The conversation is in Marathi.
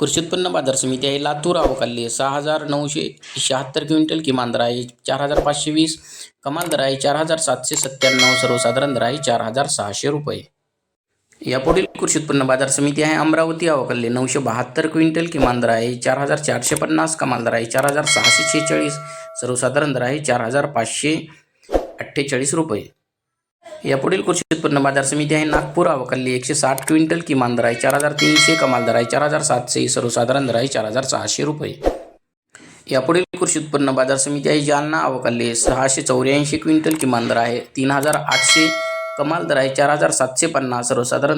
कृषी उत्पन्न बाजार समिती आहे लातूर अवकाली सहा हजार नऊशे शहात्तर क्विंटल किमान दर आहे. चार हजार पाचशे वीस कमाल दर आहे. चार हजार सातशे सत्त्याण्णव सर्वसाधारण दर आहे. चार हजार सहाशे रुपये. यापुढील कृषी उत्पन्न बाजार समिती आहे अमरावती अवकल्ले नऊशे बहात्तर क्विंटल किमान दर आहे. चार हजार चारशे पन्नास कमाल दर आहे. चार हजार सहाशे शेहेचाळीस सर्वसाधारण दर आहे. चार हजार पाचशे अठ्ठेचाळीस रुपये. यापुढील कृषी उत्पन्न बाजार समिती आहे नागपूर अवकल्ली एकशे साठ क्विंटल किमान दर आहे चार हजार तीनशे कमाल दर आहे चार हजार सातशे सर्वसाधारण दर आहे चार हजार सहाशे रुपये. यापुढील कृषी उत्पन्न बाजार समिती आहे जालना अवकल्ले सहाशे चौऱ्याऐंशी क्विंटल किमान दर आहे तीन हजार आठशे कमाल दर आहे चार हजार सातशे पन्नास सर्वसाधारण